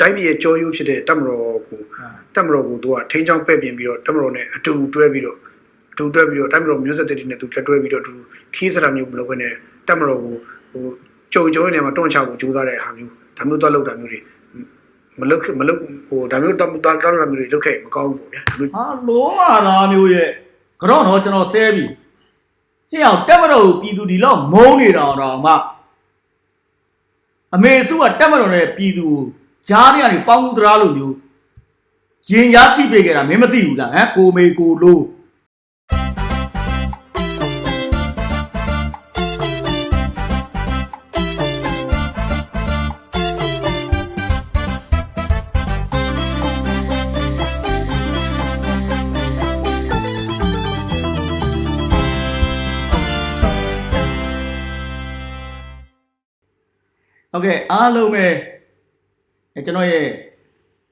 တိုင်းပြည်ရဲ့ကြောရိုးဖြစ်တဲ့တက်မတော်ကိုတက်မတော်ကိုသူကထိန်းချောင်းပဲ့ပြင်ပြီးတော့တက်မတော်နဲ့အတူတွဲပြီးတော့အတူတွဲပြီးတော့တက်မတော်မျိုးဆက်တဲ့တွေနဲ့သူဖြတ်တွဲပြီးတော့သူခီးစရာမျိုးမလုပ်ဘဲနဲ့တက်မတော်ကိုဟိုကြုံကြုံနေမှာတွန့်ချဖို့ကြိုးစားတဲ့ဟာမျိုးဒါမျိုးသွားလုပ်တာမျိုးတွေမလုပ်မလုပ်ဟိုဒါမျိုးတော့တော့တော့မျိုးတွေလုပ်ခဲ့မကောင်းဘူးပေါ့ဗျာဒါမျိုးဟာလုံးမသားမျိုးရဲ့ကတော့တော့ကျွန်တော်ဆဲပြီဟိအောင်တက်မတော်ကိုပြည်သူဒီလောက်မုန်းနေတာတော့မှအမေစုကတက်မတော်နဲ့ပြည်သူ ကိုကြားထဲကနေပေါင်းမှုတရားလို့မျိုးရင်ကြားစီပေးခဲ့တာမင်းမသိဘူးလားဟမ်ကိုမေကိုလို့ဟုတ်ကဲ့အားလုံးပဲအဲ ကျွန်တော်ရဲ့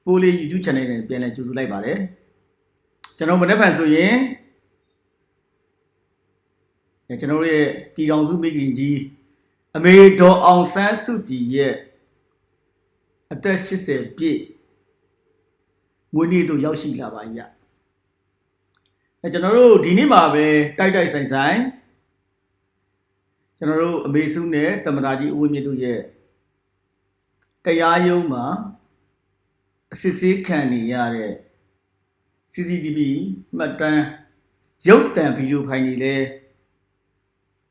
ပိုးလေး YouTube channel နဲ့ပြန်လည်ကြိုဆိုလိုက်ပါတယ်ကျွန်တော်မနေ့ဖန်ဆိုရင်အဲကျွန်တော်တို့ရဲ့ပြည်တော်စုမိခင်ကြီးအမေဒေါ်အောင်ဆန်းစုကြည်ရဲ့အသက်80ပြည့်မွေးနေ့တို့ရောက်ရှိလာပါပြီဗျအဲကျွန်တော်တို့ဒီနေ့မှာပဲတိုက်တိုက်ဆိုင်ဆိုင်ကျွန်တော်တို့အမေစုနဲ့တမရာကြီးဦးဝင်းမြင့်တို့ရဲ့ တရားရုံးမှာအစစ်ဆေးခံနေရတဲ့ CCTV မှတ်တမ်းရုပ်တံဗီဒီယိုဖိုင်တွေလည်း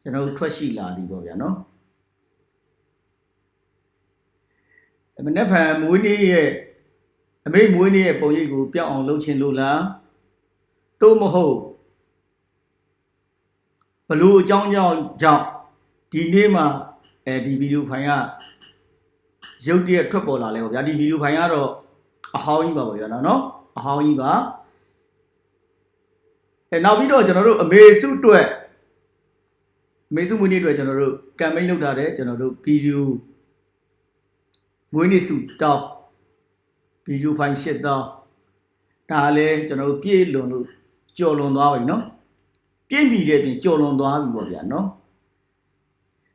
ကျွန်တော်တို့ထွက်ရှိလာပြီပေါ့ဗျာနော်အမနေ့ဖန်မွေးနေ့ရဲ့အမေမွေးနေ့ရဲ့ပုံရိပ်ကိုပြောင်းအောင်လုပ်ချင်လို့လားသို့မဟုတ်ဘလို့အကြောင်းကြောင့်ကြောင့်ဒီနေ့မှာအဲဒီဗီဒီယိုဖိုင်က ရုပ်တရက်ထွက်ပေါ်လာလဲပေါ့ဗျာဒီဗီဒီယိုဖိုင်ကတော့အဟောင်းကြီးပါပေါ့ဗျာနော်နော်အဟောင်းကြီးပါအဲနောက်ပြီးတော့ကျွန်တော်တို့အမေစုအတွက်အမေစုမွေးနေ့အတွက်ကျွန်တော်တို့ကမ်ပိန်းလုပ်ထားတဲ့ကျွန်တော်တို့ဗီဒီယိုမွေးနေ့စုတောင်းဗီဒီယိုဖိုင်၈တောင်းဒါလည်းကျွန်တော်တို့ပြည့်လွန်လို့ကြော်လွန်သွားပြီနော်ပြည့်ပြီတဲ့ပြင်ကြော်လွန်သွားပြီပေါ့ဗျာနော်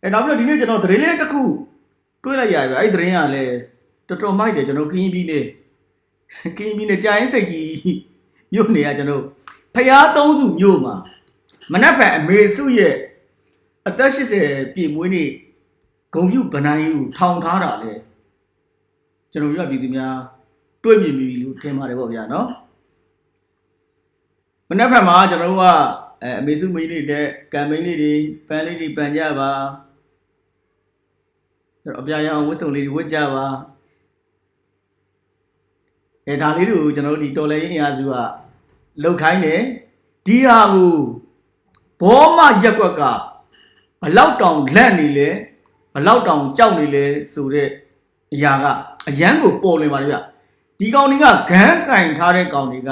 အဲနောက်ပြီးတော့ဒီနေ့ကျွန်တော်သတင်းလေးတစ်ခု တွေးလိုက်ရပြီအဲ့ဒီသတင်းကလည်းတော်တော်မိုက်တယ်ကျွန်တော်ကင်းပြီးနေကင်းပြီးနေကြာရင်စိတ်ကြီးမြို့နေရကျွန်တော်ဖျားသုံးစုမြို့မှာမနက်ဖြန်အမေစုရဲ့အသက်80ပြည့်မွေးနေ့ဂုံပြုဗနိုင်ကိုထောင်ထားတာလေကျွန်တော်ပြပြည်သူများတွေးမြင်ပြီလို့ထင်ပါတယ်ပေါ့ဗျာနော်မနက်ဖြန်မှာကျွန်တော်တို့ကအဲအမေစုမွေးနေ့တဲ့ကမ်ပိန်းလေးတွေပန်းလေးတွေပန်ကြပါ အဲ့တော့အပြာရောင်ဝတ်စုံလေးတွေဝတ်ကြပါအဲဒါလေးတွေကိုကျွန်တော်တို့ဒီတော်လည်းရင်းအင်အားစုကလောက်ခိုင်းတယ်ဒီဟာကိုဘောမရက်ကွက်ကဘလောက်တောင်လက်နေလဲဘလောက်တောင်ကြောက်နေလဲဆိုတဲ့အရာကအရန်ကိုပေါ်လွင်ပါတယ်ဗျဒီကောင်တွေကဂန်းကင်ထားတဲ့ကောင်တွေက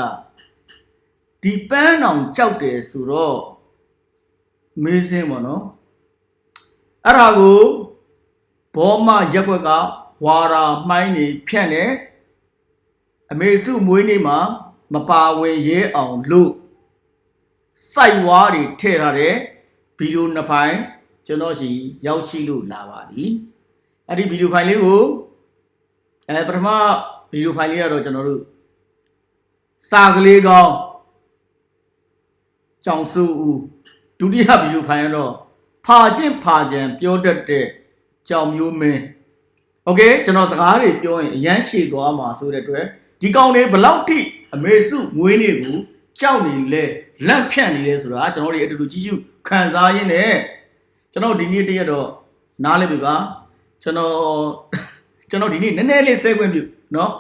ဒီပန်းတောင်ကြောက်တယ်ဆိုတော့မေးစင်းပေါ့နော်အဲ့ဒါကို ဘောမရက်ွက်ကဝါရာမှိုင်းနေဖြန့်နေအမေစုမွေးနေ့မှာမပါဝင်ရဲအောင်လို့စိုက်ဝါးတွေထည့်ထားတဲ့ဗီဒီယိုနှစ်ဖိုင်ကျွန်တော်ရှိရောက်ရှိလို့လာပါသည်အဲ့ဒီဗီဒီယိုဖိုင်လေးကိုအဲပထမဗီဒီယိုဖိုင်လေးကတော့ကျွန်တော်တို့စာကလေးကောင်းကြောင်စုဦးဒုတိယဗီဒီယိုဖိုင်ကတော့ဖာချင်းဖာချံပြောတတ်တဲ့ ကြောင်မျိုးမင်းโอเคကျွန်တော်စကားတွေပြောရင်အရန်ရှည်သွားမှာဆိုတဲ့အတွက်ဒီကောင်တွေဘလောက်ထိအမေစုမွေးနေ့ကိုကြောက်နေလဲလန့်ဖြန့်နေလဲဆိုတာကျွန်တော်တို့အတူတူကြည့်ရှုခံစားရင်းနဲ့ကျွန်တော်ဒီနေ့တရက်တော့နားလဲပြီပါကျွန်တော်ကျွန်တော်ဒီနေ့နည်းနည်းလေးဆဲခွင့်ပြုเนาะ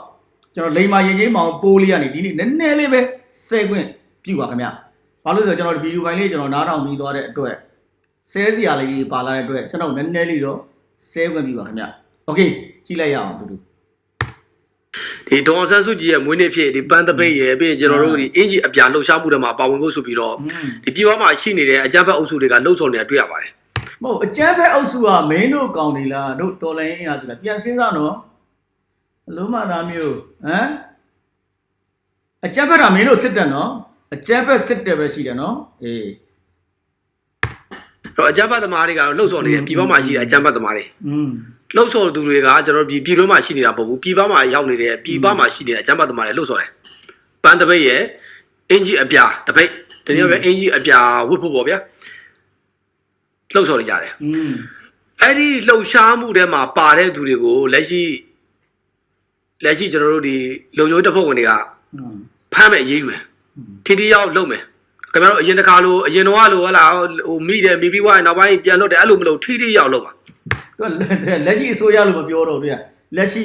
ကျွန်တော်လိန်မာရင်ကြီးမောင်ပိုးလေးကနေဒီနေ့နည်းနည်းလေးပဲဆဲခွင့်ပြုပါခင်ဗျဘာလို့လဲဆိုတော့ကျွန်တော်ဒီဗီဒီယိုဖိုင်လေးကျွန်တော်နားထောင်ပြီးသွားတဲ့အတွက်ဆဲစရာလေးတွေပါလာတဲ့အတွက်ကျွန်တော်နည်းနည်းလေးတော့ ဆဲဝင်ပြီပါခင်ဗျโอเคကြည့်လိုက်ရအောင်တူတူ ဒီဒေါ်အောင်ဆန်းစုကြည်ရဲ့မွေးနေ့ဖြစ်ဒီပန်းသပိတ်ရဲ့ပြီးရင်ကျွန်တော်တို့ဒီအင်ဂျီအပြာလှုပ်ရှားမှုတွေမှာပါဝင်ဖို့ဆိုပြီးတော့ อืม ဒီပြည်ပမှာရှိနေတဲ့အကြမ်းဖက်အုပ်စုတွေကလှုပ်ဆောင်နေတာတွေ့ရပါတယ် မဟုတ်အကျန်းဖက်အုပ်စုကမင်းတို့ကောင်းနေလားတို့တော်လိုင်းရဆိုလားပြန်စဉ်းစားနော်အလုံးမသားမျိုးဟမ်အကျန်းဖက်ကမင်းတို့စစ်တယ်နော်အကျန်းဖက်စစ်တယ်ပဲရှိတယ်နော်အေး တော့အကြမ်းဖက်သမားတွေကတော့လှုပ်ဆောင်နေတဲ့ပြည်ပမှာရှိတဲ့အကြမ်းဖက်သမားတွေ อืม လှုပ်ဆော်သူတွေကကျွန်တော်ပြည်ပြည်တွင်းမှာရှိနေတာမဟုတ်ဘူးပြည်ပမှာရောက်နေတဲ့ပြည်ပမှာရှိနေတဲ့အကျမ်းပါသမားတွေလှုပ်ဆော်တယ်ပန်းတပိတ်ရဲ့အင်ဂျီအပြာတပိတ်တနည်းပဲအင်ဂျီအပြာဝတ်ဖို့ပေါ့ဗျာလှုပ်ဆော်နေကြတယ် อืม အဲ့ဒီလှုပ်ရှားမှုထဲမှာပါတဲ့သူတွေကိုလက်ရှိလက်ရှိကျွန်တော်တို့ဒီလုံခြုံရေးတပ်ဖွဲ့ဝင်တွေက อืม ဖမ်းမယ်အရေးယူမယ်ထိထိရောက်လုပ်မယ် ခင်ဗျားတို့အရင်တစ်ခါလိုအရင်တော့လိုဟလာဟိုမိတယ်မိပြီးွားရင်နောက်ပိုင်းပြန်လွတ်တယ်အဲ့လိုမလုပ်ထိထိရောက်လုပ်ပါသူကလက်ရှိအစိုးရလို့မပြောတော့ဗျာလက်ရှိ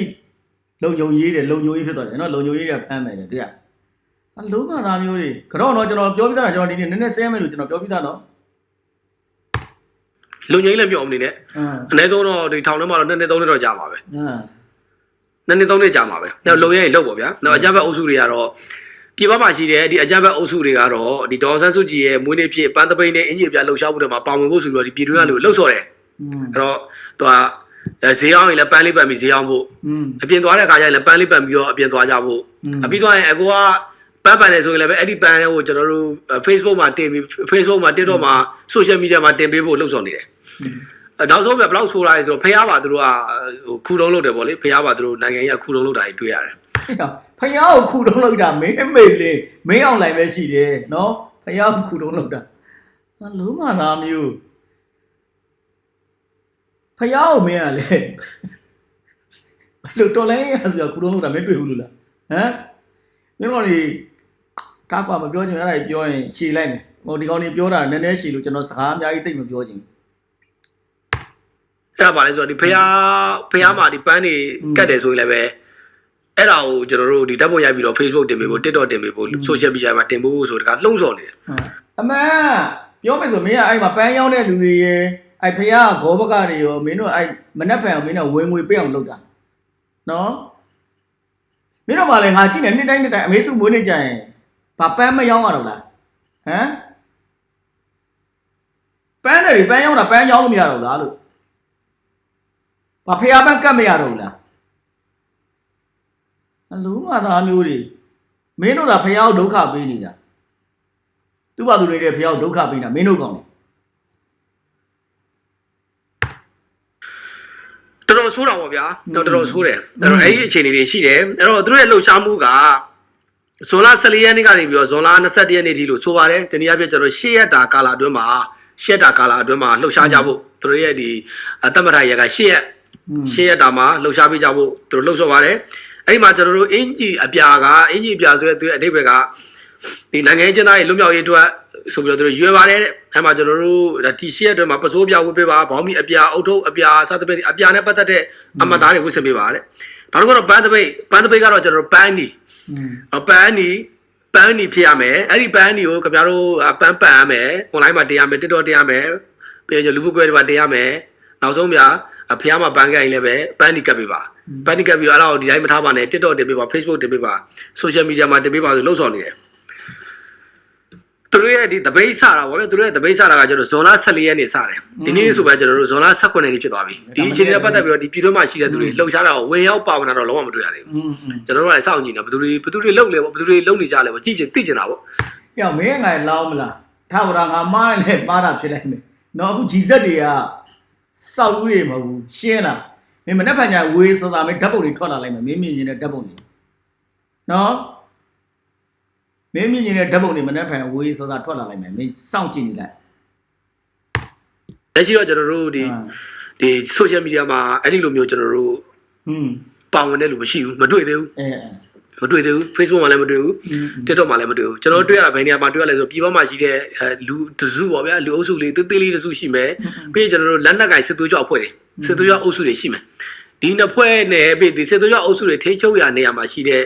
လုံယုံရေးတယ်လုံယုံရေးဖြစ်သွားတယ်နော်လုံယုံရေးတွေဖမ်းမယ်တဲ့ဗျာအလုံးမသားမျိုးတွေကတော့တော့ကျွန်တော်ပြောပြတာကျွန်တော်ဒီနေ့နည်းနည်းဆဲမယ်လို့ကျွန်တော်ပြောပြတာနော်လုံငိမ့်လည်းပြောအောင်နေနဲ့အင်းအနည်းဆုံးတော့ဒီထောင်ထဲမှာတော့နှစ်နှစ်သုံးနှစ်တော့ကြာမှာပဲအင်းနှစ်နှစ်သုံးနှစ်ကြာမှာပဲနောက်လုံရဲရင်လုပ်ပါဗျာနောက်အကြမ်းဖက်အုပ်စုတွေကတော့ ပြည်ပမှာရှိတဲ့ဒီအကြမ်းဖက်အုပ်စုတွေကတော့ဒီဒေါ်ဆန်းစုကြည်ရဲ့မွေးနေ့ဖြစ်ပန်းသပိန်နဲ့အင်ဂျင်ပြလှုပ်ရှားမှုတွေမှာပါဝင်ဖို့ဆိုပြီးတော့ဒီပြည်တွင်းကလူလှုပ်ဆော်တယ်အဲ့တော့သူကဈေးအောင်ရင်လည်းပန်းလေးပန်ပြီးဈေးအောင်ဖို့အပြင်သွားတဲ့အခါကျရင်လည်းပန်းလေးပန်ပြီးတော့အပြင်သွားကြဖို့အပြီးသွားရင်အကူကပန်းပန်တယ်ဆိုရင်လည်းပဲအဲ့ဒီပန်းကိုကျွန်တော်တို့ Facebook မှာတင်ပြီး Facebook မှာ TikTok မှာ Social Media မှာတင်ပေးဖို့လှုပ်ဆော်နေတယ်နောက်ဆုံးပဲဘလောက်ဆိုးလာလဲဆိုတော့ဖះပါသူတို့ကဟိုခူလုံးလုပ်တယ်ဗောလေဖះပါသူတို့နိုင်ငံကြီးကခူလုံးလုပ်တာကြီးတွေ့ရတယ် ဖယားကိုခုတုံးလောက်တာမင်းမေလေးမင်းအောင်လိုက်ပဲရှိတယ်နော်ဖယားကိုခုတုံးလောက်တာအလုံးမသားမျိုးဖယားကိုမင်းကလေဘယ်လိုတော်လဲရဆိုတော့ခုတုံးလောက်တာမင်းတွေ့ဘူးလို့လားဟမ်မင်းတို့လေကားကွာမပြောချင်ဘူးအဲ့ဒါကြီးပြောရင်ရှည်လိုက်မယ်ဟိုဒီကောင်ကြီးပြောတာနည်းနည်းရှည်လို့ကျွန်တော်စကားအများကြီးသိပ်မပြောချင်အဲ့ဒါပါလဲဆိုတော့ဒီဖះဖះမှာဒီပန်းတွေကတ်တယ်ဆိုရင်လည်းပဲ အဲ့ဒါကိုကျွန်တော်တို့ဒီဓာတ်ပုံရိုက်ပြီးတော့ Facebook တင်ပေးဖို့ TikTok တင်ပေးဖို့ Social Media မှာတင်ဖို့ဆိုတကလှုံ့ဆော်နေတယ်ဟုတ်အမှန်ပြောမယ်ဆိုမင်းကအဲ့မှာပန်းရောက်တဲ့လူတွေရယ်အဲ့ဖယားဂောဘကတွေရောမင်းတို့အဲ့မနှက်ဖန်အောင်မင်းတို့ဝင်ငွေပေးအောင်လုပ်တာနော်မင်းတို့ကလည်းငါကြည့်နေနှစ်တိုင်းနှစ်တိုင်းအမေစုမွေးနေကြရင်ဘာပန်းမရောက်ရတော့လားဟမ်ပန်းတယ်ပန်းရောက်တာပန်းရောက်လို့မရတော့လားလို့ဘာဖယားပန်းကတ်မရတော့ဘူးလား အလုံးမသားမျိုးတွေမင်းတို့ကဖယားကိုဒုက္ခပေးနေတာသူ့ဘာသူနေတဲ့ဖះကိုဒုက္ခပေးတာမင်းတို့ကောင်းတယ်တော်တော်ဆိုးတာပေါ့ဗျာတော်တော်ဆိုးတယ်အဲ့တော့အဲ့ဒီအခြေအနေတွေရှိတယ်အဲ့တော့သူတို့ရဲ့လှုပ်ရှားမှုကဇွန်လ14ရက်နေ့ကနေပြီးတော့ဇွန်လ21ရက်နေ့ထိလို့ဆိုပါတယ်တနည်းအားဖြင့်ကျွန်တော်10ရက်တာကာလအတွင်းမှာ10ရက်တာကာလအတွင်းမှာလှုပ်ရှားကြဖို့သူတို့ရဲ့ဒီတမရရက်က10ရက်อืม10ရက်တာမှာလှုပ်ရှားပေးကြဖို့သူတို့လှုပ်ဆော်ပါတယ် အဲ့ဒီမှာကျွန်တော်တို့အင်ဂျီအပြာကအင်ဂျီအပြာဆိုတဲ့သူရဲ့အဓိပ္ပာယ်ကဒီနိုင်ငံရေးကျင်းသားတွေလွတ်မြောက်ရေးအတွက်ဆိုပြီးတော့သူတို့ရွယ်ပါတယ်တဲ့အဲ့မှာကျွန်တော်တို့ဒီ10ရက်အတွင်းမှာပစိုးပြဝတ်ပေးပါဘောင်းမီအပြာအုတ်ထုပ်အပြာစသဖြင့်အပြာနဲ့ပတ်သက်တဲ့အမတ်သားတွေဝတ်ဆင်ပေးပါတဲ့နောက်တစ်ခုတော့ပန်းတပိတ်ပန်းတပိတ်ကတော့ကျွန်တော်တို့ပန်းနီอืมအပန်းနီပန်းနီဖြစ်ရမယ်အဲ့ဒီပန်းနီကိုခင်ဗျားတို့ပန်းပန်ရမယ် online မှာတင်ရမယ် TikTok တင်ရမယ်ပြီးတော့လူမှုကွဲတွေမှာတင်ရမယ်နောက်ဆုံးဗျာ အဖေကမှပန်းကရင်လည်းပဲပန်းဒီကပ်ပေးပါပန်းဒီကပ်ပြီးတော့အဲ့ဒါကိုဒီတိုင်းမထားပါနဲ့ TikTok တင်ပေးပါ Facebook တင်ပေးပါ social media မှာတင်ပေးပါဆိုလှုပ်ဆောင်နေတယ်သူတို့ရဲ့ဒီတပိတ်ဆတာဗောဗျသူတို့ရဲ့တပိတ်ဆတာကကျွန်တော်ဇွန်လ14ရက်နေ့စတယ်ဒီနေ့ဆိုပဲကျွန်တော်တို့ဇွန်လ18ရက်နေ့ဖြစ်သွားပြီဒီအချိန်နဲ့ပတ်သက်ပြီးတော့ဒီပြည်တွင်းမှာရှိတဲ့သူတွေလှုပ်ရှားတာကိုဝင်ရောက်ပါဝင်တာတော့လုံးဝမတွေ့ရသေးဘူးကျွန်တော်တို့ကလည်းစောင့်ကြည့်နေဘယ်သူတွေဘယ်သူတွေလှုပ်လဲဗောဘယ်သူတွေလှုပ်နေကြလဲဗောကြည့်ချင်သိချင်တာဗောပြောင်းမင်းငါလောင်းမလားထာဝရငါမားလည်းပါတာဖြစ်လိုက်မယ်နော်အခုဂျီဇက်တွေက စောက်ဦးတွေမဟုတ်ဘူးရှင်းလားမင်းမနေ့ဖန်ညာဝေးဆိုတာမင်းဓာတ်ပုံတွေထွက်လာလိုက်မယ်မင်းမြင်နေတဲ့ဓာတ်ပုံတွေနော်မင်းမြင်နေတဲ့ဓာတ်ပုံတွေမနေ့ဖန်ဝေးဆိုတာထွက်လာလိုက်မယ်မင်းစောင့်ကြည့်နေလိုက်လက်ရှိတော့ကျွန်တော်တို့ဒီဒီ social media မှာအဲ့ဒီလိုမျိုးကျွန်တော်တို့อืมပါဝင်တဲ့လူမရှိဘူးမတွေ့သေးဘူးအဲအဲ မတွေ့သေးဘူး Facebook မှာလည်းမတွေ့ဘူးอืม TikTok မှာလည်းမတွေ့ဘူးကျွန်တော်တို့တွေ့ရတာဘယ်နေရာမှာတွေ့ရလဲဆိုပြည်ပမှာရှိတဲ့အဲလူတစုပေါ့ဗျာလူအုပ်စုလေးသေးသေးလေးတစုရှိမယ်ပြီးရင်ကျွန်တော်တို့လက်နက်ကင်စစ်သွေးကြောအဖွဲ့တွေစစ်သွေးကြောအုပ်စုတွေရှိမယ်ဒီနှစ်ဖွဲ့နဲ့ပြီးဒီစစ်သွေးကြောအုပ်စုတွေထိချုပ်ရနေရာမှာရှိတဲ့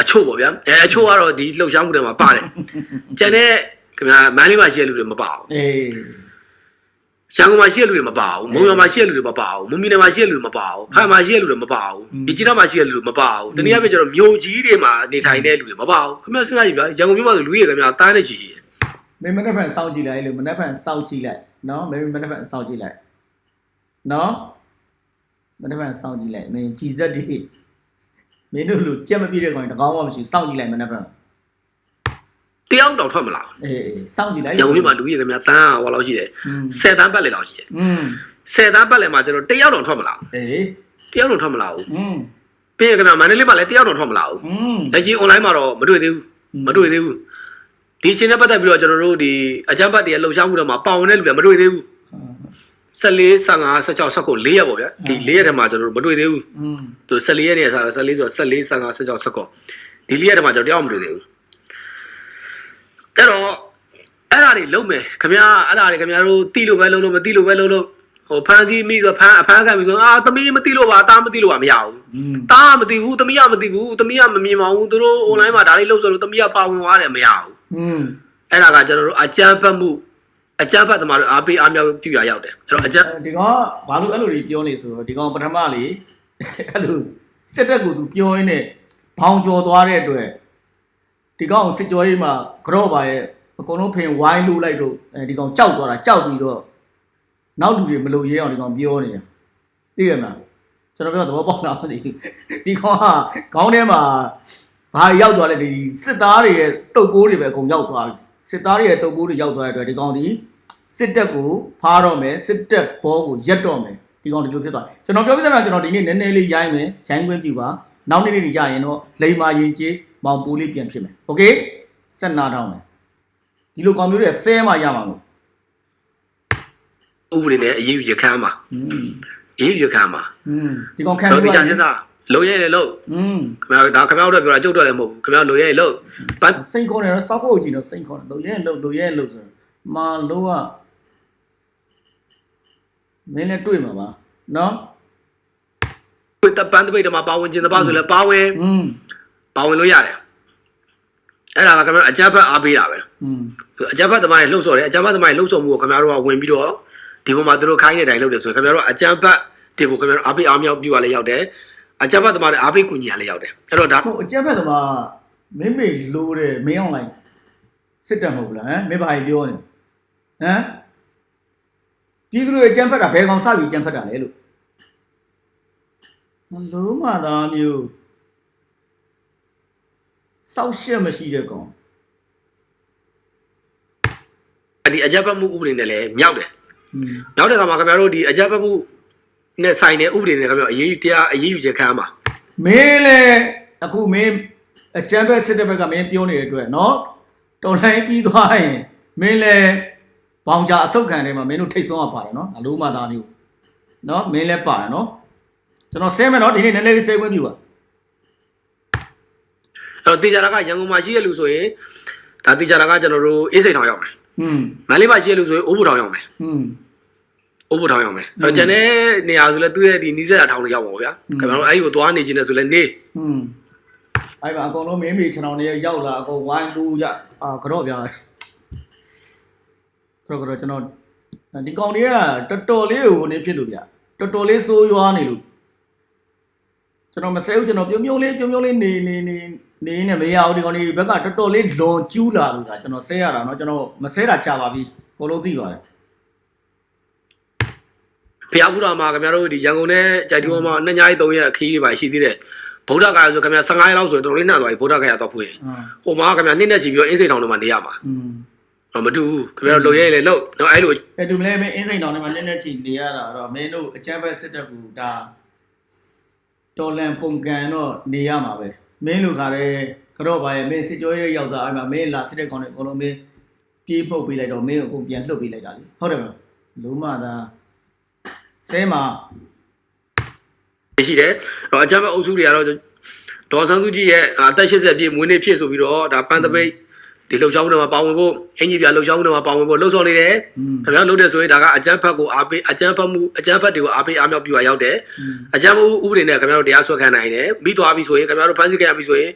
အချို့ပေါ့ဗျာအဲအချို့ကတော့ဒီလှုပ်ရှားမှုတွေမှာပါတယ်ကျန်တဲ့ခင်ဗျာမန်းလေးမှာရှိတဲ့လူတွေမပါဘူးအေး ရန်ကုန်မှာရှိတဲ့လူတွေမပါဘူးမုံရွာမှာရှိတဲ့လူတွေမပါဘူးမွန်ပြည်နယ်မှာရှိတဲ့လူတွေမပါဘူးဖန်မှာရှိတဲ့လူတွေမပါဘူးဒီကြီးတော့မှာရှိတဲ့လူတွေမပါဘူးတနည်းအားဖြင့်ကျွန်တော်မြို့ကြီးတွေမှာနေထိုင်တဲ့လူတွေမပါဘူးခင်ဗျာစဉ်းစားကြည့်ဗျာရန်ကုန်မြို့မှာဆိုလူကြီးတွေခင်ဗျာတန်းနေချီချီမင်းမနေ့ဖန်စောင့်ကြည့်လိုက်လို့မနေ့ဖန်စောင့်ကြည့်လိုက်နော်မင်းမနေ့ဖန်စောင့်ကြည့်လိုက်နော်မနေ့ဖန်စောင့်ကြည့်လိုက်မင်းဂျီဇက်တွေမင်းတို့လူကြက်မပြည့်တဲ့ကောင်တကောင်းမှမရှိစောင့်ကြည့်လိုက်မနေ့ဖန် တယောက်တော့ထွက်မလာ အေးအေးစောင့်ကြည့်လိုက် ရန်ကုန်မြို့မှာလူကြီးတွေခင်ဗျာတန်းဟောလောက်ရှိတယ် อืม 10တန်းပတ်လေလောက်ရှိတယ် อืม ဆယ်တန်းပတ်လည်မှာကျွန်တော်တယောက်တော့ထွက်မလာဘူး အေး တယောက်တော့ထွက်မလာဘူး อืม ပြီးရင်ခင်ဗျာမန္တလေးမှာလည်းတယောက်တော့ထွက်မလာဘူး อืม လက်ရှိ online မှာတော့မတွေ့သေးဘူး อืม မတွေ့သေးဘူးဒီအချိန်နဲ့ပတ်သက်ပြီးတော့ကျွန်တော်တို့ဒီအကြမ်းဖက်တွေလှုပ်ရှားမှုတွေမှာပါဝင်တဲ့လူတွေမတွေ့သေးဘူး14 15 16 19၄ရက်ပေါ့ဗျာဒီ၄ရက်ထဲမှာကျွန်တော်တို့မတွေ့သေးဘူး อืม သူ14ရက်နေစားတာ14ဆို14 15 16 19ဒီ၄ရက်ထဲမှာကျွန်တော်တယောက်မတွေ့သေးဘူး အဲ့တော့အဲ့ဒါတွေလုံးမယ်ခင်ဗျာအဲ့ဒါတွေခင်ဗျားတို့တိလို့ပဲလုံးလို့မတိလို့ပဲလုံးလို့ဟိုဖန်စီမိဆိုဖန်အဖန်ခံပြီဆိုအာသမီးမသိလို့ပါတာမသိလို့ပါမရဘူး။တာမသိဘူးသမီးကမသိဘူးသမီးကမမြင်ပါဘူးသူတို့ online မှာဒါလေးလုပ်ဆိုလို့သမီးကပါဝင်သွားတယ်မရဘူး။อืมအဲ့ဒါကကျွန်တော်တို့အကြမ်းဖက်မှုအကြမ်းဖက်သမားတို့အားပေးအားမြောက်ပြုရရောက်တယ်။အဲ့တော့အကြမ်းဒီကောင်ဘာလို့အဲ့လိုတွေပြောနေဆိုတော့ဒီကောင်ပထမလေအဲ့လိုစစ်တပ်ကသူပြောရင်းနဲ့ဘောင်ကျော်သွားတဲ့အတွက် ဒီကောင်စစ်ကြောရေးမှာကြော့ပါရဲ့အကုန်လုံးဖင်ဝိုင်းလို့လိုက်တော့အဲဒီကောင်ကြောက်သွားတာကြောက်ပြီးတော့နောက်လူတွေမလို့ရဲအောင်ဒီကောင်ပြောနေတာသိရမလားကျွန်တော်ပြောသဘောပေါက်တာမသိဘူးဒီကောင်ကခေါင်းထဲမှာဘာရောက်သွားလဲဒီစစ်သားတွေရဲ့တုတ်ပိုးတွေပဲအကုန်ရောက်သွားပြီစစ်သားတွေရဲ့တုတ်ပိုးတွေရောက်သွားတဲ့အတွက်ဒီကောင်ဒီစစ်တပ်ကိုဖားတော့မယ်စစ်တပ်ဘောကိုရက်တော့မယ်ဒီကောင်ဒီလိုဖြစ်သွားကျွန်တော်ပြောပြတာကျွန်တော်ဒီနေ့နည်းနည်းလေးရိုင်းမယ်ရိုင်းခွင့်ပြုပါနောက်နေ့နေ့ကြာရင်တော့လိန်မာရင်ကြီး မောင်ပူလေးပြန်ဖြစ်မယ်โอเคဆက်နာထောင်းမယ်ဒီလိုကောင်မျိုးတွေဆဲမှရမှာမဟုတ် ဥပဒေနဲ့အရေးယူရခံမှာ อืม အရေးယူရခံမှာ อืมဒီကောင်ခံ တော့ ပြီး ဒီ ပါ ချာချင်းသားလိုရဲလေလို့ อืม ခင်ဗျားဒါခင်ဗျားတို့ပြောတာကြုတ်တော့လည်းမဟုတ်ဘူးခင်ဗျားလိုရဲလို့ပန်း စိန်ခေါ်နေတော့စောက်ဖို့ကြည့်တော့စိန်ခေါ်တယ်လို့ရဲလို့လို့ရဲလို့ဆိုမာလို့ကမင်းလည်းတွေ့မှာပါနော် တပန်းတပိတ်တမှာပါဝင်ခြင်းတပါဆိုလဲပါဝင် อืม ပါဝင်လို့ရတယ်အဲ့ဒါကခင်ဗျားအကြမ်းဖက်အားပေးတာပဲอืมအကြမ်းဖက်သမားတွေလှုပ်ဆော်တယ်အကြမ်းဖက်သမားတွေလှုပ်ဆော်မှုကိုခင်ဗျားတို့ကဝင်ပြီးတော့ဒီပေါ်မှာသူတို့ခိုင်းတဲ့အတိုင်းလုပ်တယ်ဆိုရင်ခင်ဗျားတို့အကြမ်းဖက်တွေကိုခင်ဗျားတို့အားပေးအားမြောက်ပြုရလဲရောက်တယ်အကြမ်းဖက်သမားတွေအားပေးကူညီရလဲရောက်တယ်အဲ့တော့ဒါဟုတ်အကြက်ဖက်သမားမင်းမေလိုတယ်မင်းအောင်လိုက်စစ်တပ်မဟုတ်ဘူးလားဟမ်မင်းဘာကြီးပြောနေဟမ်ပြည်သူတွေအကြမ်းဖက်တာဘယ်ကောင်စပြီးအကြမ်းဖက်တာလဲလို့မလုံးမသားမျိုး စောက်ရှက်မရှိတဲ့ကောင်ဒီအကြမ်းဖက်မှုဥပဒေနဲ့လည်းမြောက်တယ်อืมမြောက်တဲ့ခါမှာခင်ဗျားတို့ဒီအကြမ်းဖက်မှုနဲ့ဆိုင်တဲ့ဥပဒေနဲ့ခင်ဗျားအရေးယူတရားအရေးယူချက်ခံရမှာမင်းလေအခုမင်းအကြမ်းဖက်စစ်တပ်ဘက်ကမင်းပြောနေတဲ့အတွက်နော်တော်လိုင်းပြီးသွားရင်မင်းလေဘောင်ကြအဆုတ်ခံထဲမှာမင်းတို့ထိတ်ဆုံးရပါတယ်နော်အလုံးမသားမျိုးနော်မင်းလည်းပါတယ်နော်ကျွန်တော်ဆဲမယ်နော်ဒီနေ့နည်းနည်းလေးဆဲခွင့်ပြုပါအဲ့ တော့တေချာတာကရန်ကုန်မှာရှိတဲ့လူဆိုရင်ဒါတေချာတာကကျွန်တော်တို့အေးစိတ်ထောင်ရောက်မယ် อืม မန္တလေးမှာရှိတဲ့လူဆိုရင်အိုးဘူထောင်ရောက်မယ် อืม အိုးဘူထောင်ရောက်မယ်အဲ့တော့ကျန်တဲ့နေရာဆိုလဲသူ့ရဲ့ဒီနီးစပ်တာထောင်တွေရောက်ပါဗျာ อืม ခင်ဗျားတို့အဲ့ဒီကိုသွားနေခြင်းနဲ့ဆိုလဲနေ อืมအဲ့မှာအကုန်လုံးမင်းမေခြံတော်တွေရောက်လာအကုန်ဝိုင်းလူကြအာကြော့ပြာကြော့ကြော့ကျွန်တော်ဒီကောင်တွေကတော်တော်လေးကိုနေဖြစ်လို့ဗျတော်တော်လေးစိုးရွားနေလို့ကျွန်တော်မဆဲဘူးကျွန်တော်ပြုံးပြုံးလေးပြုံးပြုံးလေးနေနေနေ နေနေမရဘူးဒီကောင်တွေဘက်ကတော်တော်လေးလွန်ကျူးလာလို့ဒါကျွန်တော်ဆဲရတာเนาะကျွန်တော်မဆဲတာကြာပါပြီကိုလုံးသိပါတယ် ဖျားဘူးတော်မှာခင်ဗျားတို့ဒီရန်ကုန်နဲ့ကြိုက်တူမှာနှစ်ညရီသုံးရက်ခီးတွေပါရှိသေးတယ်ဗုဒ္ဓဂါယဆိုခင်ဗျာ15ရက်လောက်ဆိုတော်တော်လေးနှံ့သွားပြီဗုဒ္ဓဂါယတော့ဖွင့် အာ ဟိုမှာခင်ဗျာနှစ်နဲ့ချီပြီးတော့အင်းစိတ်ထောင်တွေမှာနေရမှာ อืม တော့မတူဘူးခင်ဗျားတို့လိုရဲလေလို့တော့အဲ့လို အဲတူမလဲမင်းအင်းစိန်တောင်ထဲမှာနည်းနည်းချီနေရတာတော့မင်းတို့အချမ်းဘက်စစ်တပ်ကူဒါတော်လန်ပုံကန်တော့နေရမှာပဲ မင်းလူခါရဲကတော့ပါရဲ့မင်းစစ်ကြောရေးရောက်တာအဲ့မှာမင်းလာစစ်တဲ့ကောင်တွေအကုန်လုံးမင်းပြေးပုတ်ပေးလိုက်တော့မင်းကိုအကုန်ပြန်လှုပ်ပေးလိုက်တာလေဟုတ်တယ်မလားလုံးမသာဆဲမှာရှိတယ်တော့အကြမ်းဖက်အုပ်စုတွေကတော့ဒေါ်ဆန်းစုကြည်ရဲ့အသက်80ပြည့်မွေးနေ့ဖြစ်ဆိုပြီးတော့ဒါပန်းတပိတ် ဒီလှုပ်ရှားမှုတွေမှာပါဝင်ဖို့အင်ကြီးပြလှုပ်ရှားမှုတွေမှာပါဝင်ဖို့လှုပ်ဆောင်နေတယ်ခင်ဗျားလုပ်တဲ့ဆိုရင်ဒါကအကြမ်းဖက်ကိုအားပေးအကြမ်းဖက်မှုအကြမ်းဖက်တွေကိုအားပေးအားမြောက်ပြုရရောက်တယ်အကြမ်းဖက်ဥပဒေနဲ့ခင်ဗျားတို့တရားစွဲခံနိုင်တယ်ပြီးသွားပြီဆိုရင်ခင်ဗျားတို့ဖမ်းဆီးခံရပြီဆိုရင်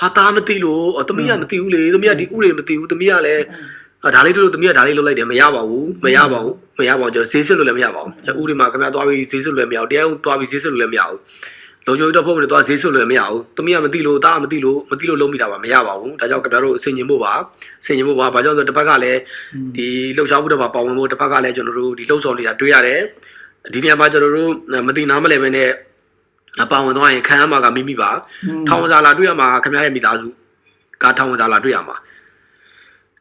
ဟာသားမသိလို့သမီးကမသိဘူးလေသမီးကဒီဥပဒေမသိဘူးသမီးကလည်းဒါလေးတို့လို့သမီးကဒါလေးလုတ်လိုက်တယ်မရပါဘူးမရပါဘူးမရပါဘူးကျွန်တော်ဈေးစစ်လို့လည်းမရပါဘူးဥပဒေမှာခင်ဗျားသွားပြီးဈေးစစ်လို့လည်းမရဘူးတရားဥသွားပြီးဈေးစစ်လို့လည်းမရဘူး လုံချိုးတော့ဖုန်းနဲ့သွားဈေးစစ်လို့လည်းမရဘူးသမီးကမသိလို့တာမသိလို့မသိလို့လုံးမိတာပါမရပါဘူးဒါကြောင့်ခင်ဗျားတို့အစင်ញင်ဖို့ပါစင်ញင်ဖို့ပါဘာကြောင့်လဲဆိုတော့တစ်ဖက်ကလည်းဒီလှုပ်ရှားမှုတွေမှာပါဝင်ဖို့တစ်ဖက်ကလည်းကျွန်တော်တို့ဒီလှုပ်ဆောင်နေတာတွေ့ရတယ်ဒီနေရာမှာကျွန်တော်တို့မသိနားမလည်ပဲနဲ့ပါဝင်သွားရင်ခံရမှာကမိမိပါထောင်စာလာတွေ့ရမှာခင်ဗျားရဲ့မိသားစုကထောင်စာလာတွေ့ရမှာ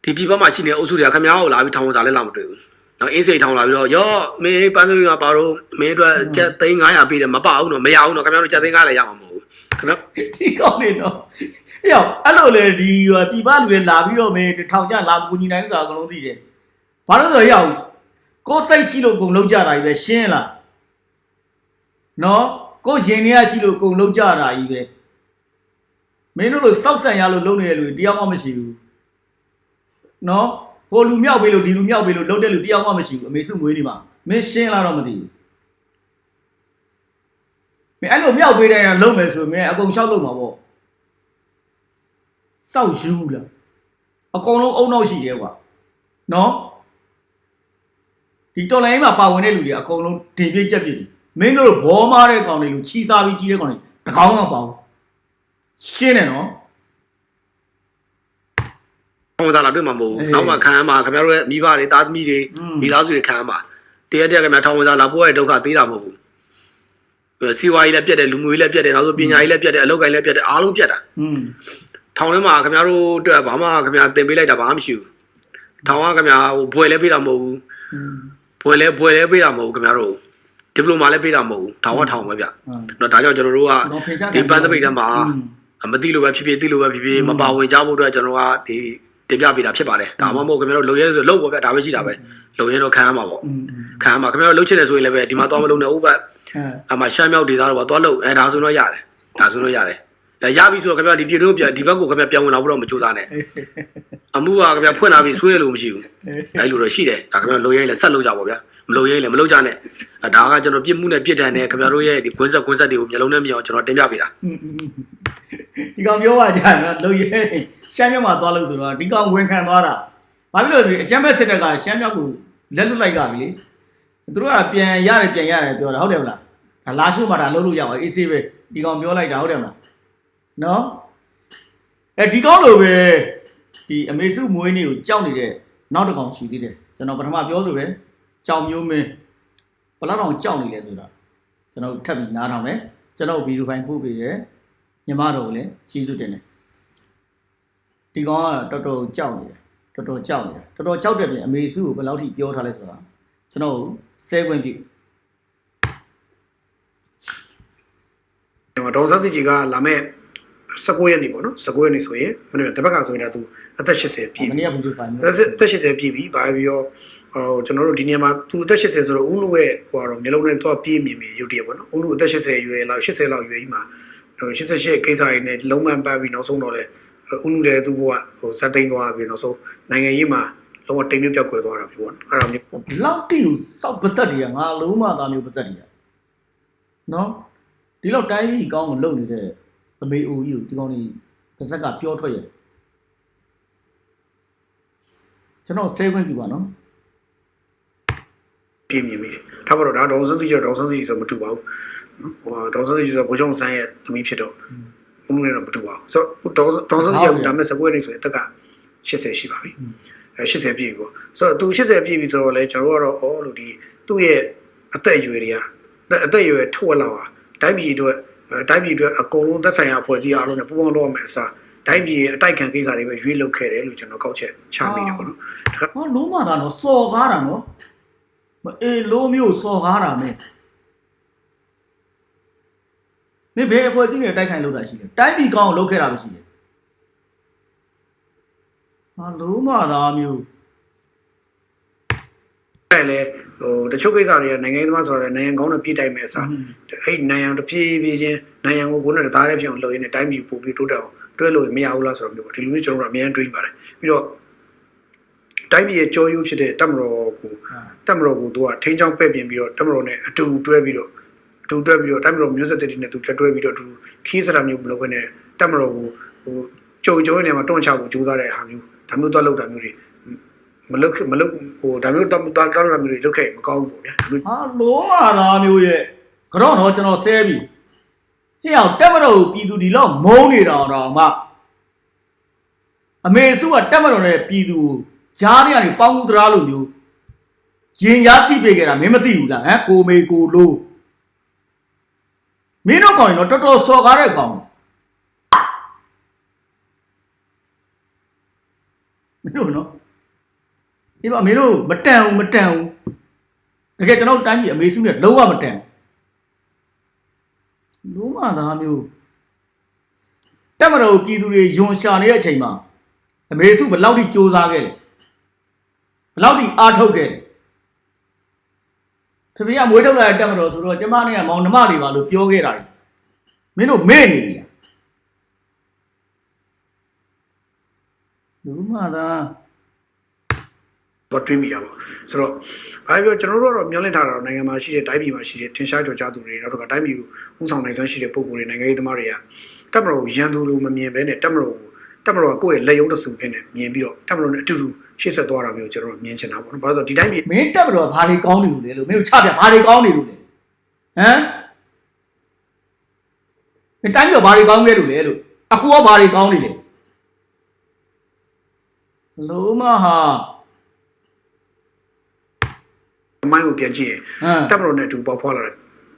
ဒီပြည်ပမှာရှိနေတဲ့အုပ်စုတွေကခင်ဗျားကိုလာပြီးထောင်စာလဲလာမတွေ့ဘူး နော်အင်းစိတ်ထောင်လာပြီးတော့ရောမင်းပန်းစိုးကပါတော့မင်းအတွက်ကျပ်သိန်း900ပေးတယ်မပအောင်တော့မရအောင်တော့ခင်ဗျားတို့ကျပ်သိန်း900လည်းရမှာမဟုတ်ဘူးခင်ဗျာဒီကောင်းနေတော့အေးအောင်အဲ့လိုလေဒီပြပလူတွေလာပြီးတော့မင်းထောင်ကြလာကူညီနိုင်ဆိုတာအကုန်လုံးသိတယ်ဘာလို့ဆိုရအောင်ကိုယ်စိတ်ရှိလို့အကုန်လုံးကြတာကြီးပဲရှင်းလားနော်ကိုယ်ရင်ထဲကရှိလို့အကုန်လုံးကြတာကြီးပဲမင်းတို့လိုစောက်ဆန်ရလို့လုံးနေတဲ့လူတွေတရားမှမရှိဘူးနော် ဟိုလူမြောက်ပေးလို့ဒီလူမြောက်ပေးလို့လုံးတဲ့လူတရားမှမရှိဘူးအမေစုငွေနေမှာမင်းရှင်းလားတော့မသိဘူးမင်းအဲ့လိုမြောက်ပေးတဲ့ရလုံးမယ်ဆိုရင်မင်းအကုန်လျှောက်လုံးမှာပေါ့စောက်ယူလားအကုန်လုံးအုံနောက်ရှိတယ်ကွာနော်ဒီတော်လိုင်းမှာပါဝင်တဲ့လူတွေအကုန်လုံးတင်ပြည့်ကြက်ပြည့်တယ်မင်းတို့ဘောမားတဲ့ကောင်တွေလူချီစားပြီးကြီးတဲ့ကောင်တွေတကောင်းမှပေါ့ရှင်းတယ်နော် ဝင်စားလာတွေ့မှာမဟုတ်ဘူးနောက်မှခံရမှာခင်ဗျားတို့ရဲ့မိဘတွေတာသမီတွေမိသားစုတွေခံရမှာတရက်တရက်ခင်ဗျားထောင်ဝင်စားလာပို့ရတဲ့ဒုက္ခသေးတာမဟုတ်ဘူးစီဝါကြီးလည်းပြက်တယ်လူမျိုးကြီးလည်းပြက်တယ်နောက်ဆိုပညာကြီးလည်းပြက်တယ်အလုပ်ကိုင်းလည်းပြက်တယ်အားလုံးပြက်တာထောင်ထဲမှာခင်ဗျားတို့အတွက်ဘာမှခင်ဗျားတင်ပေးလိုက်တာဘာမှမရှိဘူးထောင်ကခင်ဗျားဟိုဘွယ်လည်းပေးတာမဟုတ်ဘူးဘွယ်လည်းဘွယ်လည်းပေးတာမဟုတ်ဘူးခင်ဗျားတို့ဒီပလိုမာလည်းပေးတာမဟုတ်ဘူးထောင်ကထောင်ပဲဗျတော့ဒါကြောင့်ကျွန်တော်တို့ကဒီပန်းသပိတ်တန်းမှာမသိလို့ပဲဖြစ်ဖြစ်သိလို့ပဲဖြစ်ဖြစ်မပါဝင်ကြဖို့အတွက်ကျွန်တော်ကဒီ တင်ပြပေးတာဖြစ်ပါတယ်ဒါမှမဟုတ်ခင်ဗျားတို့လုံရဲဆိုလုံပေါ့ဗျာဒါပဲရှိတာပဲလုံရဲတော့ခံရမှာပေါ့ခံရမှာခင်ဗျားတို့လုံချင်တယ်ဆိုရင်လည်းပဲဒီမှာသွားမလုံနဲ့ဥပ္ပတ်အမှရှမ်းမြောက်ဒေသတော့ပေါ့သွားလုံအဲဒါဆိုတော့ရတယ်ဒါဆိုတော့ရတယ် ဒါရပြီဆိုတော့ခင်ဗျာဒီပြည်တွင်းကိုပြန်ဒီဘက်ကိုခင်ဗျာပြန်ဝင်လာဖို့တော့မကြိုးစားနဲ့အမှုကခင်ဗျာဖွင့်လာပြီဆွေးရလို့မရှိဘူးအဲ့လိုတော့ရှိတယ်ဒါခင်ဗျာလုံရိုင်းလည်းဆက်လုပ်ကြပါဗျာမလုံရိုင်းလည်းမလုပ်ကြနဲ့ဒါကကျွန်တော်ပြစ်မှုနဲ့ပြစ်ဒဏ်နဲ့ခင်ဗျာတို့ရဲ့ဒီကွင်းဆက်ကွင်းဆက်တွေကိုမျိုးလုံးနဲ့မြင်အောင်ကျွန်တော်တင်ပြပေးတာဒီကောင်ပြောပါကြနော်လုံရိုင်းရှမ်းမြောက်မှာသွားလို့ဆိုတော့ဒီကောင်ဝန်ခံသွားတာဘာဖြစ်လို့လဲအချမ်းဘက်စစ်တပ်ကရှမ်းမြောက်ကိုလက်လွတ်လိုက်ကပြီလေသူတို့ကပြန်ရတယ်ပြန်ရတယ်ပြောတာဟုတ်တယ်မလားဒါလာရှုမှာဒါလုပ်လို့ရပါအေးဆေးပဲဒီကောင်ပြောလိုက်တာဟုတ်တယ်မလား နော်အဲဒီကောင်လိုပဲဒီအမေစုမွေးနေ့ကိုကြောက်နေတဲ့နောက်တစ်ကောင်ရှိသေးတယ်ကျွန်တော်ပထမပြောဆိုပဲကြောင်မျိုးမင်းဘယ်လောက်တောင်ကြောက်နေလဲဆိုတာကျွန်တော်ထပ်ပြီးနားထောင်မယ်ကျွန်တော်ဗီဒီယိုဖိုင်ပို့ပေးတယ်ညီမတော်ကိုလည်းကျေးဇူးတင်တယ်ဒီကောင်ကတော်တော်ကြောက်နေတယ်တော်တော်ကြောက်နေတယ်တော်တော်ကြောက်တဲ့ပြင်အမေစုကိုဘယ်လောက်ထိပြောထားလဲဆိုတာကျွန်တော်ဆဲခွင့်ပြုဒီမှာဒေါက်တာသစ်ကြီးကလာမဲ့ 19ရက်နေ့ပေါ့နော်19ရက်နေ့ဆိုရင်မနေ့ကတပတ်ကဆိုရင်ဒါသူအသက်80ပြည့်မပြီနေ့ကဗီဒီယိုဖိုင်မျိုးအသက်အသက်80ပြည့်ပြီဘာပဲပြောဟိုကျွန်တော်တို့ဒီနေရာမှာသူအသက်80ဆိုတော့ဦးလူရဲ့ဟိုကတော့မျိုးလုံးနဲ့တော့ပြည့်မြင်မြင်ရုပ်တရက်ပေါ့နော်ဦးလူအသက်80ရွယ်လောက်80လောက်ရွယ်ကြီးမှာဟို88ကိစ္စတွေနဲ့လုံးဝပတ်ပြီးနောက်ဆုံးတော့လေဦးလူလည်းသူ့ဘဝဟိုဇက်သိန်းသွားပြီးနောက်ဆုံးနိုင်ငံရေးမှာလုံးဝတိမ်မြုပ်ပြောက်ကွယ်သွားတာမျိုးပေါ့အဲ့ဒါမျိုးဘလောက်တိကိုစောက်ပါဆက်တွေကငါလုံးမသားမျိုးပါဆက်တွေကနော်ဒီလောက်တိုင်းပြည်ကောင်းကိုလုံနေတဲ့ အမေအိုကြီးကိုဒီကောင်ကြီးပါဆက်ကပြောထွက်ရတယ်ကျွန်တော်ဆဲခွင့်ပြုပါနော်ပြည့်မြင်မိတယ်။ထားပါတော့ဒါဒေါန်ဆန်းသီကျော်ဒေါန်ဆန်းသီဆိုမတူပါဘူး။ဟိုဒေါန်ဆန်းသီဆိုဘိုးချုံဆန်းရဲ့သမီးဖြစ်တော့ဘုံနဲ့တော့မတူပါဘူး။ဆိုတော့ဒေါန်ဒေါန်ဆန်းသီကျော်ဒါမဲ့စကွဲနေဆိုရင်တက်က80ရှိပါပြီ။အဲ80ပြည့်ပြီပေါ့။ဆိုတော့သူ80ပြည့်ပြီဆိုတော့လေကျွန်တော်တို့ကတော့အော်လို့ဒီသူ့ရဲ့အသက်အရွယ်တွေကအသက်အရွယ်ထုတ်ဝက်လောက်ဟာတိုင်းပြည်အတွက် တိုင်းပြည်အတွက်အကုန်လုံးသက်ဆိုင်ရာဖွဲ့စည်းအားလုံးနဲ့ပူးပေါင်းလုပ်ရမယ်အစားတိုင်းပြည်ရဲ့အတိုက်ခံကိစ္စတွေပဲရွေးလုပ်ခဲ့တယ်လို့ကျွန်တော်ကောက်ချက်ချမိတယ်ပေါ့နော်။ဟောလုံးမသားနော်စော်ကားတာနော်မအေးလုံးမျိုးစော်ကားတာမင်းမင်းဘယ်အဖွဲ့အစည်းနဲ့တိုက်ခိုင်လုပ်တာရှိလဲတိုင်းပြည်ကောင်းကိုလုပ်ခဲ့တာမရှိလဲဟာလုံးမသားမျိုးအဲ့လေ ဟိုတချို့ကိစ္စတွေကနိုင်ငံရေးသမားဆိုတော့နိုင်ငံကောင်းနဲ့ပြည်တိုက်မယ်အစားအဲ့နိုင်ငံတပြေးပြေးချင်းနိုင်ငံကိုကိုယ်နဲ့တသားတည်းပြောင်းလုပ်ရင်းနဲ့တိုင်းပြည်ပို့ပြီးတိုးတက်အောင်တွဲလို့မရဘူးလားဆိုတော့မျိုးပေါ့ဒီလိုမျိုးကျွန်တော်တို့အများကြီးတွေးပါတယ်ပြီးတော့တိုင်းပြည်ရဲ့ကြောရိုးဖြစ်တဲ့တက်မတော်ကိုတက်မတော်ကိုသူကထိန်းချောင်းပဲ့ပြင်ပြီးတော့တက်မတော်နဲ့အတူတွဲပြီးတော့အတူတွဲပြီးတော့တက်မတော်မျိုးဆက်တည်းနဲ့သူတက်တွဲပြီးတော့သူခီးစရာမျိုးမလုပ်ဘဲနဲ့တက်မတော်ကိုဟိုကြုံကြုံနေမှာတွန့်ချဖို့ကြိုးစားတဲ့ဟာမျိုးဒါမျိုးသွားလုပ်တာမျိုးတွေ မလုပ်မလုပ်ဟိုဒါမျိုးတော့တော့တော့မျိုးတွေလုပ်ခဲ့မကောင်းဘူးပေါ့ဗျာဒါမျိုးဟာလုံးမသားမျိုးရဲ့ကတော့တော့ကျွန်တော်ဆဲပြီဟေ့အောင်တက်မတော်ကိုပြည်သူဒီလောက်မုန်းနေတာတော့မှအမေစုကတက်မတော်နဲ့ပြည်သူကိုကြားထဲကနေပေါင်းမှုတရားလိုမျိုးရင်ကြားစီပေးခဲ့တာမင်းမသိဘူးလားဟမ်ကိုမေကိုလို့မင်းတို့ကောင်ရင်တော့တော်တော်စော်ကားတဲ့ကောင်မင်းတို့နော်ဟ ဒီတော့အမေတို့မတန်ဘူးမတန်ဘူးတကယ်ကျွန်တော်တိုင်းပြည်အမေစုနဲ့လုံးဝမတန်ဘူးလုံးဝသားမျိုးတက်မတော်ပြည်သူတွေယွန်ရှာနေတဲ့အချိန်မှာအမေစုဘယ်လောက်ထိစ조사ခဲ့လဲဘယ်လောက်ထိအားထုတ်ခဲ့လဲဖေဖေကမွေးထုတ်လာတဲ့တက်မတော်ဆိုတော့ကျမနဲ့ကမောင်နှမတွေပါလို့ပြောခဲ့တာလေမင်းတို့မဲ့နေပြီလားလုံးဝသား တော့တွေးမိတာပေါ့ဆိုတော့ဘာပြောကျွန်တော်တို့ကတော့မျှော်လင့်ထားတာတော့နိုင်ငံမှာရှိတဲ့တိုင်းပြည်မှာရှိတဲ့ထင်ရှားကြော်ကြားသူတွေနောက်တော့ကတိုင်းပြည်ကိုဥဆောင်နိုင်စွမ်းရှိတဲ့ပုံကိုယ်တွေနိုင်ငံရေးသမားတွေကတက်မတော်ကိုရန်သူလိုမမြင်ဘဲနဲ့တက်မတော်ကိုတက်မတော်ကကိုယ့်ရဲ့လက်ရုံးတစ်စုဖြစ်နေမြင်ပြီးတော့တက်မတော်နဲ့အတူတူရှေ့ဆက်သွားတာမျိုးကျွန်တော်တို့မြင်ချင်တာပေါ့နော်ဘာလို့လဲဆိုတော့ဒီတိုင်းပြည်မင်းတက်မတော်ဘာတွေကောင်းနေလို့လဲလို့မင်းတို့ချပြဘာတွေကောင်းနေလို့လဲဟမ်မင်းတိုင်းကျော်ဘာတွေကောင်းခဲ့လို့လဲလို့အခုရောဘာတွေကောင်းနေလဲလုံးမဟာ အမိုင်းကိုပြန်ကြည့်ရင်ဟမ်တက်မတော်နဲ့အတူပေါက်ဖွာလာတာ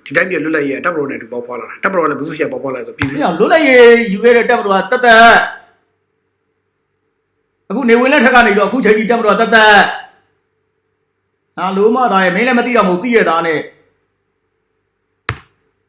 ဒီတိုင်းပြည်လွတ်လပ်ရေးကတက်မတော်နဲ့အတူပေါက်ဖွာလာတာတက်မတော်ကလည်းဘူးစုစီကပေါက်ဖွာလာဆိုပြည်သူမင်းကလွတ်လိုက်ရေးယူခဲ့တဲ့တက်မတော်ကတတ်တတ်အခုနေဝင်လက်ထက်ကနေတော့အခုချိန်ကြီးတက်မတော်ကတတ်တတ်ဟာလုံးမသားရဲ့မင်းလည်းမသိတော့မဟုတ်သိရသားနဲ့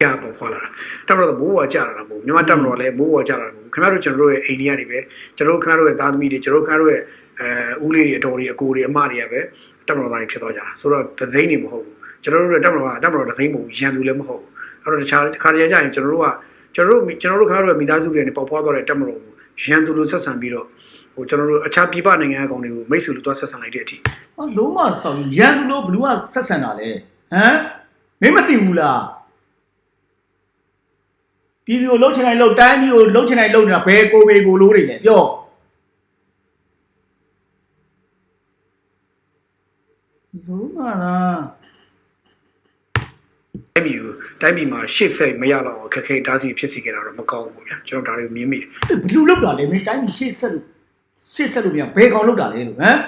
ကပေါက်ဖွာလာတာတက်မတော်ကမိုးဝါကြလာတာမဟုတ်မြန်မာတက်မတော်လည်းမိုးဝါကြလာတာမဟုတ်ခင်ဗျားတို့ကျွန်တော်တို့ရဲ့အိန္ဒိယတွေပဲကျွန်တော်တို့ခင်ဗျားတို့ရဲ့သားသမီးတွေကျွန်တော်တို့ခင်ဗျားတို့ရဲ့အဲဦးလေးတွေအတော်တွေအကိုတွေအမတွေကပဲ တက်မတော်သားတွေဖြစ်သွားကြတာဆိုတော့ဒသိန်းတွေမဟုတ်ဘူးကျွန်တော်တို့ရဲ့တက်မတော်ကတက်မတော်ဒသိန်းမဟုတ်ဘူးရန်သူလည်းမဟုတ်ဘူးအဲ့တော့တခြားခါရရကြရင်ကျွန်တော်တို့ကကျွန်တော်တို့ကျွန်တော်တို့ခင်ဗျားတို့ရဲ့မိသားစုတွေနဲ့ပေါက်ဖွာသွားတဲ့တက်မတော်ကိုရန်သူလိုဆက်ဆံပြီးတော့ဟိုကျွန်တော်တို့အခြားပြည်ပနိုင်ငံအကောင်တွေကိုမိတ်ဆွေလိုသွားဆက်ဆံလိုက်တဲ့အထိဟောလုံးမဆောင်ရန်သူလို့ဘလူးကဆက်ဆံတာလေဟမ်မင်းမသိဘူးလားပြည်သူကိုလှုပ်ချင်တိုင်းလှုပ်တိုင်းပြည်ကိုလှုပ်ချင်တိုင်းလှုပ်နေတာဘယ်ကိုပေကိုလို့တွေလဲပြော လုံးမလားတိုင်းပြည်ကိုတိုင်းပြည်မှာရှေ့ဆက်မရတော့အောင်အခက်အခဲဓာတ်စီဖြစ်စီခဲ့တာတော့မကောင်းဘူးပေါ့ဗျာကျွန်တော်ဒါတွေကိုမြင်မိတယ်ဘလူးလှုပ်တာလေမင်းတိုင်းပြည်ရှေ့ဆက်လို့ရှေ့ဆက်လို့မြန်ဘယ်ကောင်လှုပ်တာလဲလို့ဟမ်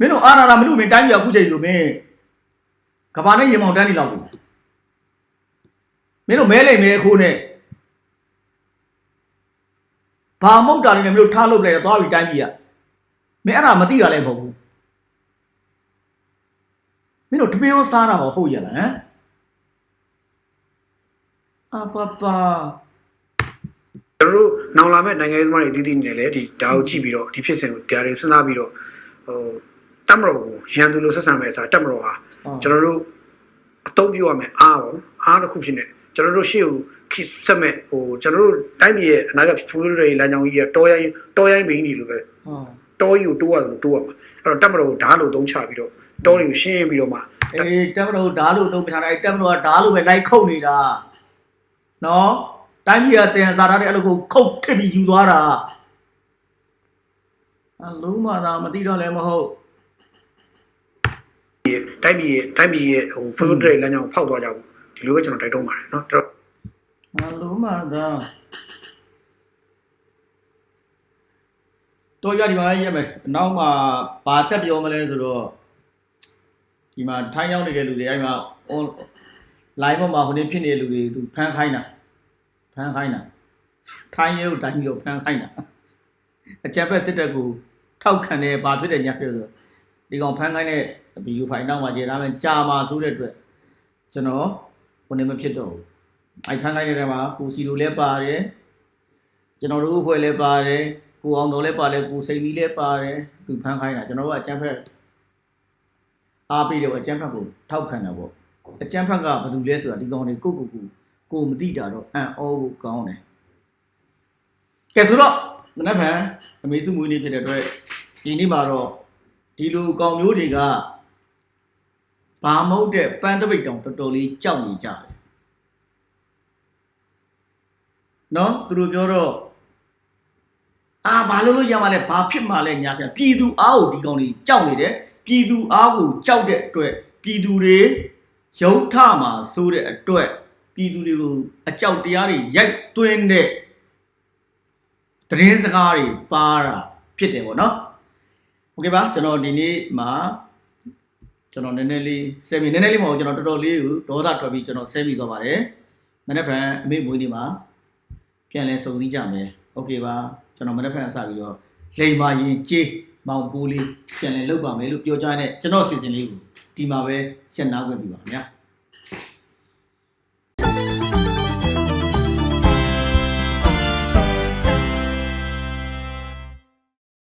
မင်းတို့အာနာလာမလို့မင်းတိုင်းပြည်အခုချိန်လို့မင်းကဘာနဲ့ရေမောင်တန်းနေလောက်ဘူးမင်းတို့မဲလိမ့်မဲခိုးနဲ့ဘာမဟုတ်တာလဲမင်းတို့ထားလုပ်လိုက်တော့သွားပြီတိုင်းပြည်ကမင်းအဲ့ဒါမသိတာလည်းမဟုတ်ဘူး မင်းတို့တပင်းရောစားတာမဟုတ်ရလားဟမ်အပပကျွန်တော်တို့နောင်လာမဲ့နိုင်ငံရေးသမားတွေတည်တည်နေတယ်လေဒီဒါကိုကြည့်ပြီးတော့ဒီဖြစ်စဉ်ကိုတရားတွေစဉ်းစားပြီးတော့ဟိုတက်မတော်ကိုရန်သူလိုဆက်ဆံမဲ့အစားတက်မတော်ဟာကျွန်တော်တို့အတုံးပြရမယ်အားပေါ့အားတစ်ခုဖြစ်နေကျွန်တော်တို့ရှေ့ကိုခိဆက်မဲ့ဟိုကျွန်တော်တို့တိုင်းပြည်ရဲ့အနာဂတ်ဖူးတွေလမ်းကြောင်းကြီးကတောရိုင်းတောရိုင်းမင်းကြီးလိုပဲဟုတ်တောကြီးကိုတိုးရတယ်တိုးရမှာအဲ့တော့တက်မတော်ကိုဓာတ်လိုသုံးချပြီးတော့ တောတွေကိုရှင်းပြီးတော့မှအေးတပ်မတော်ဓာလို့အသုံးပြထားတယ်တပ်မတော်ကဓာလို့ပဲလိုက်ခုတ်နေတာနော်တိုင်းပြည်ကတင်စားထားတဲ့အလုပ်ကိုခုတ်ခစ်ပြီးယူသွားတာအလုံးမသာမသိတော့လည်းမဟုတ်တိုင်းပြည်တိုင်းပြည်ရဲ့ဟိုဖုတ်ဒရိတ်လမ်းကြောင်းဖောက်သွားကြဘူးဒီလိုပဲကျွန်တော်တိုက်တွန်းပါတယ်နော်တော်အလုံးမသာတော်ရဒီမှာရက်မယ်နောက်မှာဘာဆက်ပြောမလဲဆိုတော့ ဒီမှာထိုင်းရောက်နေတဲ့လူတွေအဲ့မှာ on line ပေါ်မှာဟိုနေ့ဖြစ်နေတဲ့လူတွေသူဖမ်းခိုင်းတာဖမ်းခိုင်းတာထိုင်းရဲကိုတိုင်းပြီးတော့ဖမ်းခိုင်းတာအကြံဖက်စစ်တပ်ကိုထောက်ခံတယ်ဘာဖြစ်တယ်ညပြောဆိုဒီကောင်ဖမ်းခိုင်းတဲ့ဗီဒီယိုဖိုင်နောက်မှာခြေထားမယ်ကြာမှာဆိုတဲ့အတွက်ကျွန်တော်ဟိုနေ့မဖြစ်တော့ဘူးအဲ့ဖမ်းခိုင်းတဲ့ထဲမှာကိုစီလိုလည်းပါတယ်ကျွန်တော်တို့အဖွဲ့လည်းပါတယ်ကိုအောင်တော်လည်းပါတယ်ကိုစိန်ကြီးလည်းပါတယ်သူဖမ်းခိုင်းတာကျွန်တော်တို့ကအကြံဖက် အားပေးတယ်ပေါ့အကြံဖက်ကိုထောက်ခံတာပေါ့အကြံဖက်ကဘာလို့လဲဆိုတာဒီကောင်တွေကိုကိုကိုကိုမသိတာတော့အံ့ဩကိုကောင်းတယ်ကဲဆိုတော့မနေ့ကအမေစုမွေးနေ့ဖြစ်တဲ့အတွက်ဒီနေ့မှာတော့ဒီလိုကောင်မျိုးတွေကဘာမဟုတ်တဲ့ပန်းတပိတ်တောင်တော်တော်လေးကြောက်နေကြတယ်နော်သူတို့ပြောတော့အာဘာလို့လို့ရမှာလဲဘာဖြစ်မှာလဲညာပြန်ပြည်သူအားကိုဒီကောင်တွေကြောက်နေတယ် ပြည်သူအားကိုကြောက်တဲ့အတွက်ပြည်သူတွေရုံထမှာစိုးတဲ့အတွက်ပြည်သူတွေကိုအကြောက်တရားတွေရိုက်သွင်းတဲ့သတင်းစကားတွေပါတာဖြစ်တယ်ပေါ့နော်โอเคပါကျွန်တော်ဒီနေ့မှာကျွန်တော်နည်းနည်းလေးဆယ်မီနည်းနည်းလေးမဟုတ်ကျွန်တော်တော်တော်လေးကိုဒေါသထွက်ပြီးကျွန်တော်ဆဲမိသွားပါတယ်မနေ့ကအမေမွေးနေ့မှာပြန်လဲစုံစည်းကြမယ်โอเคပါကျွန်တော်မနေ့ကအစပြီးတော့လိန်မာရင်ကြေး မောင်ပိုးလေးပြန်လည်လုပ်ပါမယ်လို့ပြောကြားတဲ့ကျွန်တော်စီစဉ်လေးကိုဒီမှာပဲရှင်းနာခွင့်ပြုပါခင်ဗျာ